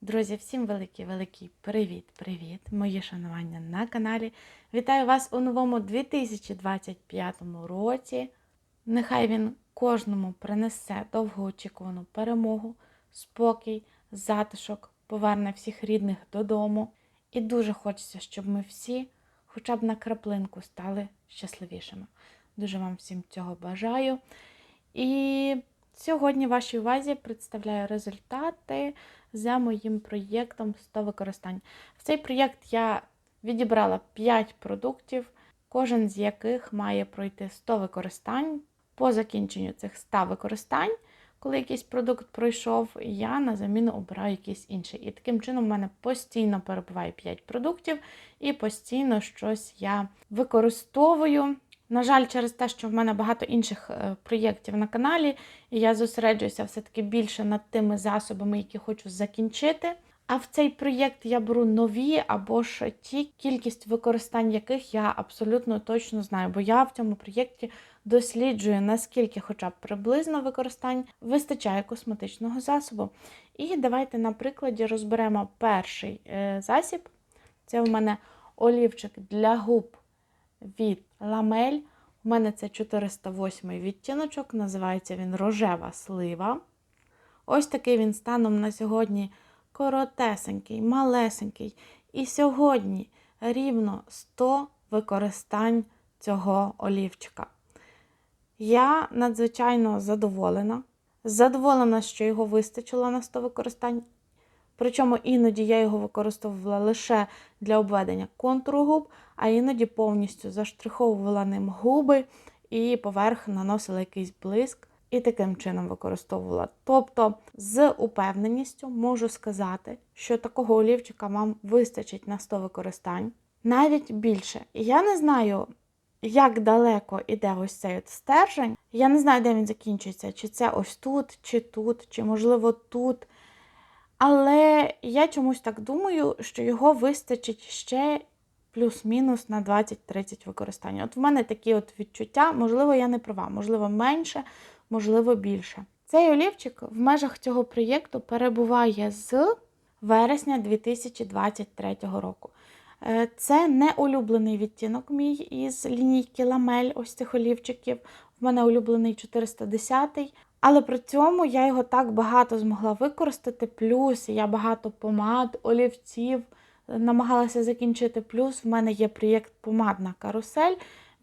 Друзі, всім великий-великий привіт-привіт! Мої шанування на каналі. Вітаю вас у новому 2025 році. Нехай він кожному принесе довгоочікувану перемогу, спокій, затишок, поверне всіх рідних додому. І дуже хочеться, щоб ми всі, хоча б на краплинку, стали щасливішими. Дуже вам всім цього бажаю. І сьогодні вашій увазі представляю результати за моїм проєктом 100 використань. В цей проєкт я відібрала 5 продуктів, кожен з яких має пройти 100 використань. По закінченню цих 100 використань, коли якийсь продукт пройшов, я на заміну обираю якийсь інший. І таким чином в мене постійно перебуває 5 продуктів, і постійно щось я використовую. На жаль, через те, що в мене багато інших е, проєктів на каналі, і я зосереджуюся все-таки більше над тими засобами, які хочу закінчити. А в цей проєкт я беру нові або ж ті, кількість використань яких я абсолютно точно знаю, бо я в цьому проєкті досліджую, наскільки, хоча б приблизно використань, вистачає косметичного засобу. І давайте на прикладі розберемо перший е, засіб. Це у мене олівчик для губ від ламель. У мене це 408 відтіночок, називається він рожева слива. Ось такий він станом на сьогодні коротесенький, малесенький. І сьогодні рівно 100 використань цього олівчика. Я надзвичайно задоволена. Задоволена, що його вистачило на 100 використань. Причому іноді я його використовувала лише для обведення контуру губ, а іноді повністю заштриховувала ним губи і поверх наносила якийсь блиск і таким чином використовувала. Тобто, з упевненістю можу сказати, що такого олівчика вам вистачить на 100 використань, навіть більше. Я не знаю. Як далеко іде ось цей от стержень. Я не знаю, де він закінчується, чи це ось тут, чи тут, чи, можливо, тут. Але я чомусь так думаю, що його вистачить ще плюс-мінус на 20-30 використання. От в мене такі от відчуття, можливо, я не права, можливо, менше, можливо, більше. Цей олівчик в межах цього проєкту перебуває з вересня 2023 року. Е, це не улюблений відтінок мій із лінійки ламель, ось цих олівчиків. В мене улюблений 410 але при цьому я його так багато змогла використати. Плюс я багато помад, олівців намагалася закінчити. Плюс в мене є проєкт помадна карусель,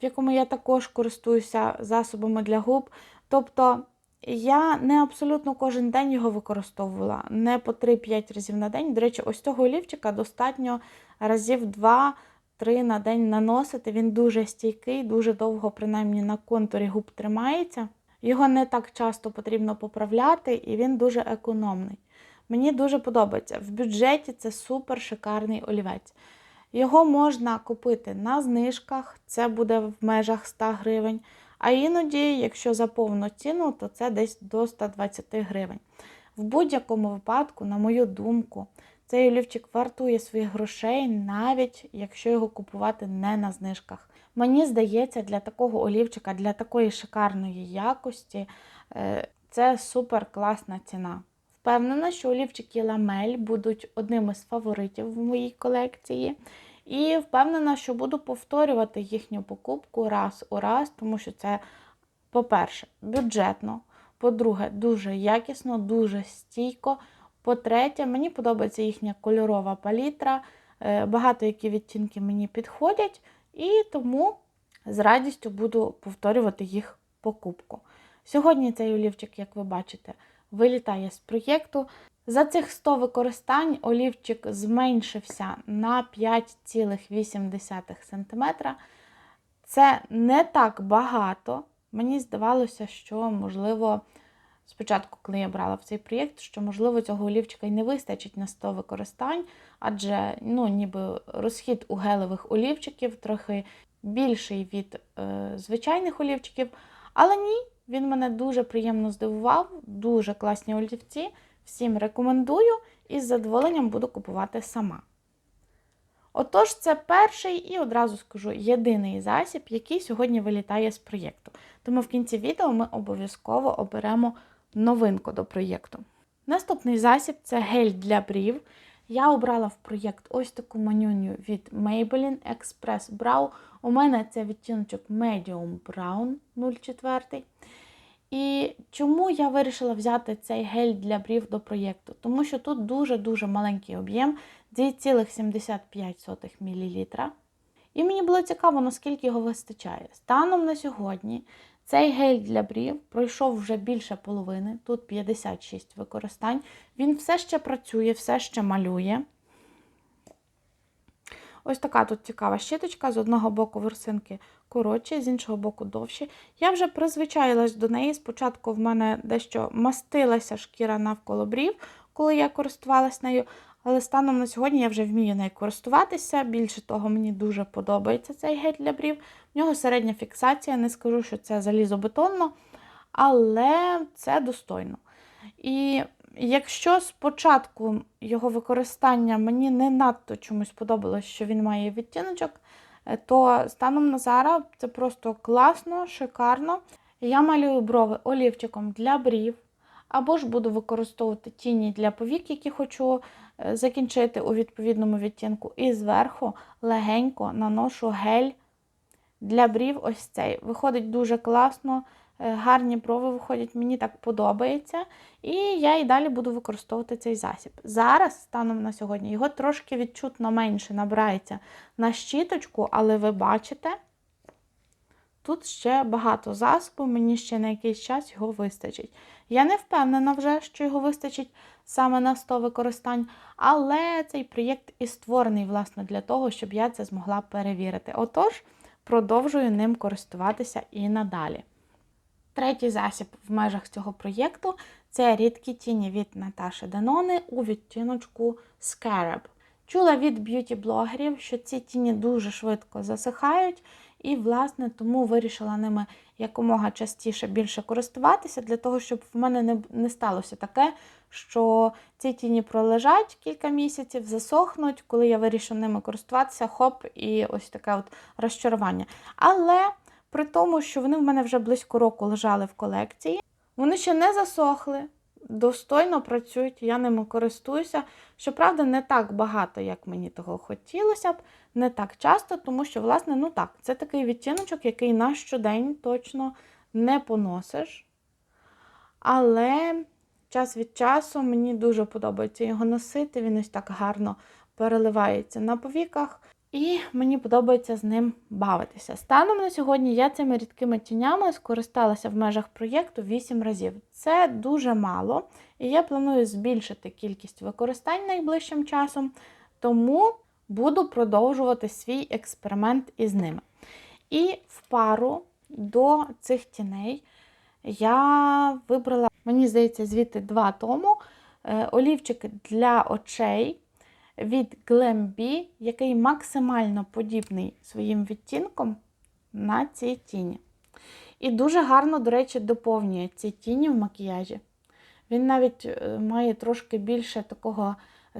в якому я також користуюся засобами для губ. Тобто я не абсолютно кожен день його використовувала, не по 3-5 разів на день. До речі, ось цього олівчика достатньо разів 2-3 на день наносити. Він дуже стійкий, дуже довго, принаймні, на контурі губ тримається. Його не так часто потрібно поправляти, і він дуже економний. Мені дуже подобається. В бюджеті це супер шикарний олівець. Його можна купити на знижках, це буде в межах 100 гривень. А іноді, якщо за повну ціну, то це десь до 120 гривень. В будь-якому випадку, на мою думку, цей олівчик вартує своїх грошей, навіть якщо його купувати не на знижках. Мені здається, для такого олівчика, для такої шикарної якості е, це супер класна ціна. Впевнена, що олівчики ламель будуть одним із фаворитів в моїй колекції. І впевнена, що буду повторювати їхню покупку раз у раз, тому що це, по-перше, бюджетно, по-друге, дуже якісно, дуже стійко. По-третє, мені подобається їхня кольорова палітра. Е, багато які відтінки мені підходять. І тому з радістю буду повторювати їх покупку. Сьогодні цей олівчик, як ви бачите, вилітає з проєкту. За цих 100 використань олівчик зменшився на 5,8 см. Це не так багато. Мені здавалося, що, можливо, спочатку, коли я брала в цей проєкт, що, можливо, цього олівчика й не вистачить на 100 використань, адже ну, ніби розхід у гелевих олівчиків трохи більший від е, звичайних олівчиків. Але ні, він мене дуже приємно здивував, дуже класні олівці. Всім рекомендую і з задоволенням буду купувати сама. Отож, це перший і одразу скажу єдиний засіб, який сьогодні вилітає з проєкту. Тому в кінці відео ми обов'язково оберемо новинку до проєкту. Наступний засіб це гель для брів. Я обрала в проєкт ось таку манюню від Maybelline Express Brow. У мене це відтіночок Medium Brown 04. І чому я вирішила взяти цей гель для брів до проєкту? Тому що тут дуже-дуже маленький об'єм 2,75 мл. І мені було цікаво, наскільки його вистачає. Станом на сьогодні цей гель для брів пройшов вже більше половини, тут 56 використань. Він все ще працює, все ще малює. Ось така тут цікава щіточка, з одного боку ворсинки коротші, з іншого боку довші. Я вже призвичаїлась до неї. Спочатку в мене дещо мастилася шкіра навколо брів, коли я користувалась нею. Але станом на сьогодні я вже вмію нею користуватися. Більше того, мені дуже подобається цей гель для брів. В нього середня фіксація, не скажу, що це залізобетонно, але це достойно. І якщо спочатку його використання мені не надто чомусь подобалось, що він має відтіночок, е, то станом на зараз це просто класно, шикарно. Я малюю брови олівчиком для брів, або ж буду використовувати тіні для повік, які хочу е, закінчити у відповідному відтінку. І зверху легенько наношу гель для брів ось цей. Виходить дуже класно, е, гарні брови виходять, мені так подобається. І я і далі буду використовувати цей засіб. Зараз, станом на сьогодні, його трошки відчутно менше набирається на щіточку, але ви бачите, тут ще багато засобу, мені ще на якийсь час його вистачить. Я не впевнена вже, що його вистачить саме на 100 використань, але цей проєкт і створений, власне, для того, щоб я це змогла перевірити. Отож, продовжую ним користуватися і надалі. Третій засіб в межах цього проєкту це рідкі тіні від Наташі Денони у відтіночку Scarab. Чула від б'юті-блогерів, що ці тіні дуже швидко засихають, і, власне, тому вирішила ними якомога частіше більше користуватися, для того, щоб в мене не, не сталося таке, що ці тіні пролежать кілька місяців, засохнуть, коли я вирішу ними користуватися, хоп, і ось таке от розчарування. Але при тому, що вони в мене вже близько року лежали в колекції, вони ще не засохли, достойно працюють, я ними користуюся. Щоправда, не так багато, як мені того хотілося б, не так часто, тому що, власне, ну так, це такий відтіночок, який на щодень точно не поносиш. Але час від часу мені дуже подобається його носити, він ось так гарно переливається на повіках. І мені подобається з ним бавитися. Станом на сьогодні я цими рідкими тінями скористалася в межах проєкту 8 разів. Це дуже мало, і я планую збільшити кількість використань найближчим часом, тому буду продовжувати свій експеримент із ними. І в пару до цих тіней я вибрала, мені здається, звідти два тому е, олівчик для очей від Glam який максимально подібний своїм відтінком на ці тіні. І дуже гарно, до речі, доповнює ці тіні в макіяжі. Він навіть е, має трошки більше такого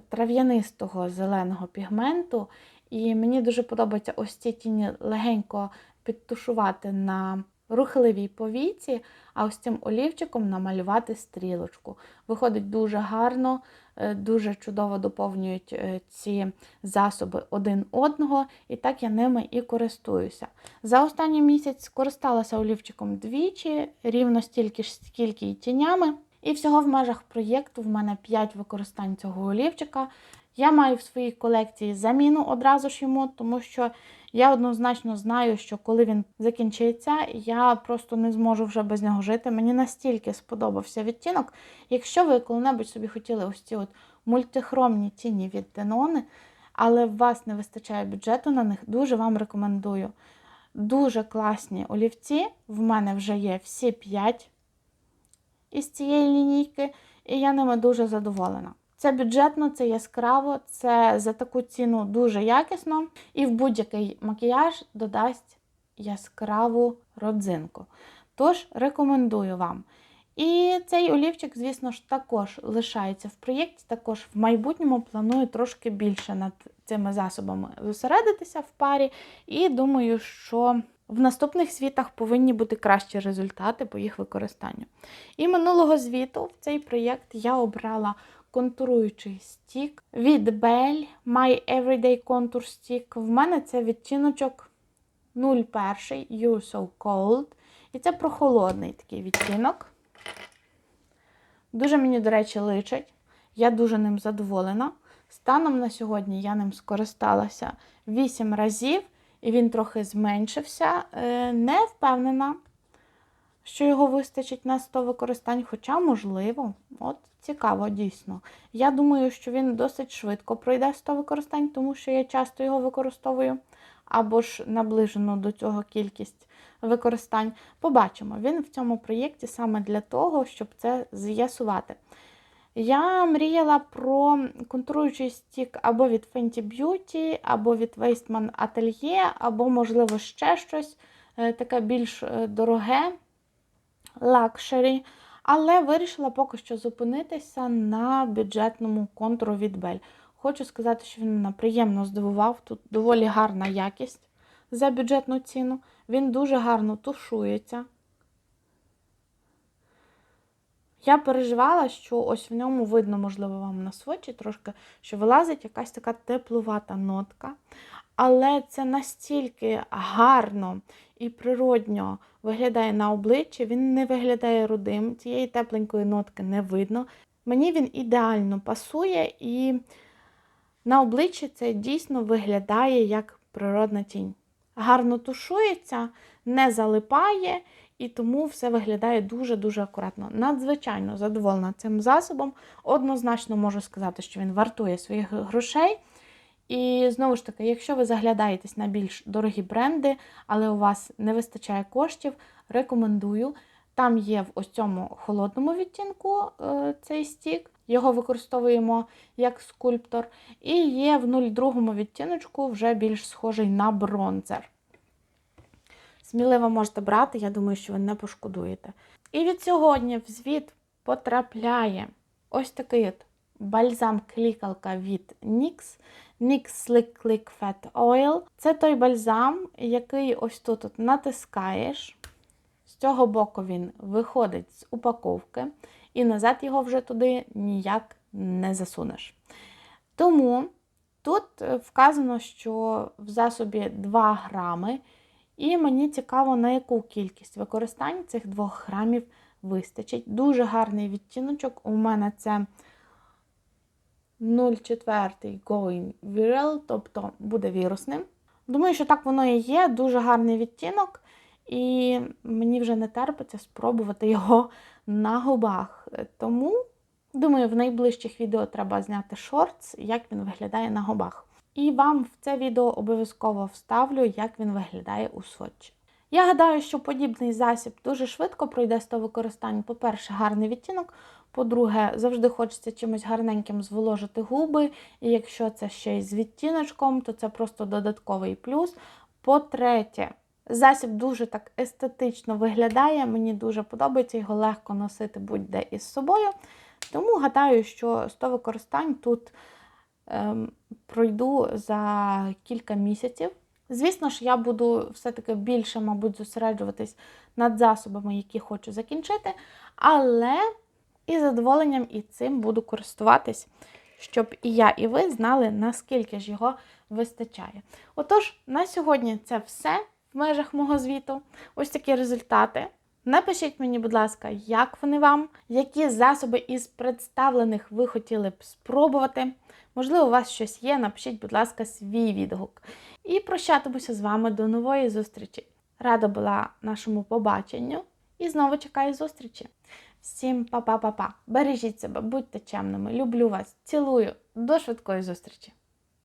трав'янистого зеленого пігменту. І мені дуже подобається ось ці тіні легенько підтушувати на рухливій повіці, а ось цим олівчиком намалювати стрілочку. Виходить дуже гарно, е, дуже чудово доповнюють е, ці засоби один одного, і так я ними і користуюся. За останній місяць скористалася олівчиком двічі, рівно стільки ж, скільки й тінями. І всього в межах проєкту в мене 5 використань цього олівчика. Я маю в своїй колекції заміну одразу ж йому, тому що я однозначно знаю, що коли він закінчиться, я просто не зможу вже без нього жити. Мені настільки сподобався відтінок. Якщо ви коли-небудь собі хотіли ось ці от мультихромні тіні від Денони, але у вас не вистачає бюджету на них, дуже вам рекомендую. Дуже класні олівці. В мене вже є всі 5 із цієї лінійки, і я ними дуже задоволена. Це бюджетно, це яскраво, це за таку ціну дуже якісно, і в будь-який макіяж додасть яскраву родзинку. Тож рекомендую вам. І цей олівчик, звісно ж, також лишається в проєкті, також в майбутньому планую трошки більше над цими засобами зосередитися в парі. І думаю, що В наступних звітах повинні бути кращі результати по їх використанню. І минулого звіту в цей проєкт я обрала контуруючий стік від Bell My Everyday Contour Stick. В мене це відтіночок 01 You're So Cold. І це прохолодний такий відтінок. Дуже мені, до речі, личить. Я дуже ним задоволена. Станом на сьогодні я ним скористалася 8 разів, і він трохи зменшився. Е, Не впевнена, що його вистачить на 100 використань, хоча, можливо, от цікаво, дійсно. Я думаю, що він досить швидко пройде 100 використань, тому що я часто його використовую, або ж наближено до цього кількість використань. Побачимо, він в цьому проєкті саме для того, щоб це з'ясувати. Я мріяла про контуруючий стік або від Fenty Beauty, або від Wasteman Atelier, або, можливо, ще щось е, таке більш е, дороге, лакшері. Але вирішила поки що зупинитися на бюджетному контуру від Bell. Хочу сказати, що він мене приємно здивував. Тут доволі гарна якість за бюджетну ціну. Він дуже гарно тушується. Я переживала, що ось в ньому видно, можливо, вам на свочі трошки, що вилазить якась така теплувата нотка. Але це настільки гарно і природньо виглядає на обличчі, він не виглядає рудим, цієї тепленької нотки не видно. Мені він ідеально пасує, і на обличчі це дійсно виглядає як природна тінь. Гарно тушується, не залипає, і тому все виглядає дуже-дуже акуратно. Надзвичайно задоволена цим засобом. Однозначно можу сказати, що він вартує своїх грошей. І знову ж таки, якщо ви заглядаєтесь на більш дорогі бренди, але у вас не вистачає коштів, рекомендую. Там є в ось цьому холодному відтінку е, цей стік, його використовуємо як скульптор. І є в 02 відтіночку вже більш схожий на бронзер. Сміливо можете брати, я думаю, що ви не пошкодуєте. І від сьогодні в звіт потрапляє ось такий от бальзам-клікалка від NYX. NYX Slick Click Fat Oil. Це той бальзам, який ось тут от натискаєш. З цього боку він виходить з упаковки, і назад його вже туди ніяк не засунеш. Тому тут вказано, що в засобі 2 грами. І мені цікаво, на яку кількість використань цих 2 грамів вистачить. Дуже гарний відтіночок. У мене це 0,4 Going Viral, тобто буде вірусним. Думаю, що так воно і є. Дуже гарний відтінок, і мені вже не терпиться спробувати його на губах. Тому, думаю, в найближчих відео треба зняти шортс, як він виглядає на губах. І вам в це відео обов'язково вставлю, як він виглядає у сводчі. Я гадаю, що подібний засіб дуже швидко пройде 100 використань. По-перше, гарний відтінок. По-друге, завжди хочеться чимось гарненьким зволожити губи. І якщо це ще й з відтіночком, то це просто додатковий плюс. По-третє, засіб дуже так естетично виглядає. Мені дуже подобається його легко носити будь-де із собою. Тому гадаю, що 100 використань тут ем, пройду за кілька місяців. Звісно ж, я буду все-таки більше, мабуть, зосереджуватись над засобами, які хочу закінчити, але із задоволенням і цим буду користуватись, щоб і я, і ви знали, наскільки ж його вистачає. Отож, на сьогодні це все в межах мого звіту. Ось такі результати. Напишіть мені, будь ласка, як вони вам, які засоби із представлених ви хотіли б спробувати. Можливо, у вас щось є, напишіть, будь ласка, свій відгук. І прощатимуся з вами до нової зустрічі. Рада була нашому побаченню і знову чекаю зустрічі. Всім па-па-па-па. Бережіть себе, будьте чемними, люблю вас, цілую, до швидкої зустрічі!